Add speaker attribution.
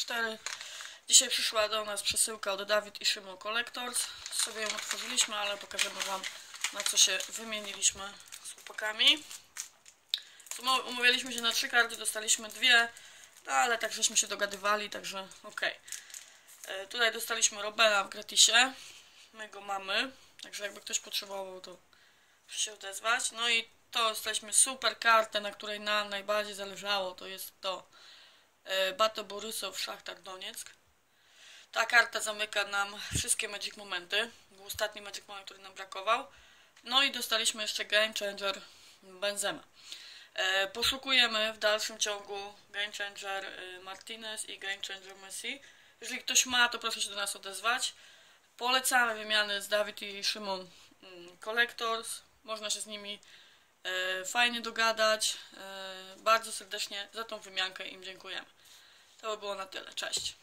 Speaker 1: 4. Dzisiaj przyszła do nas przesyłka od Dawid i Szymon Collectors. Sobie ją otworzyliśmy, ale pokażemy Wam na co się wymieniliśmy z chłopakami. Umawialiśmy się na trzy karty, dostaliśmy dwie, no ale tak żeśmy się dogadywali, także okej. E, Tutaj dostaliśmy Robena w gratisie. My go mamy, także jakby ktoś potrzebował, to proszę się odezwać. No i to dostaliśmy super kartę, na której nam najbardziej zależało. To jest to Bato Borysow Szachtar Donieck. Ta karta zamyka nam wszystkie Magic Momenty. Był ostatni Magic Moment, który nam brakował. No i dostaliśmy jeszcze Game Changer Benzema. E, poszukujemy w dalszym ciągu Game Changer y, Martinez i Game Changer Messi. Jeżeli ktoś ma, to proszę się do nas odezwać. Polecamy wymiany z Dawid i Szymon mm, Collectors. Można się z nimi e, fajnie dogadać. Bardzo serdecznie za tą wymiankę im dziękujemy. To by było na tyle. Cześć.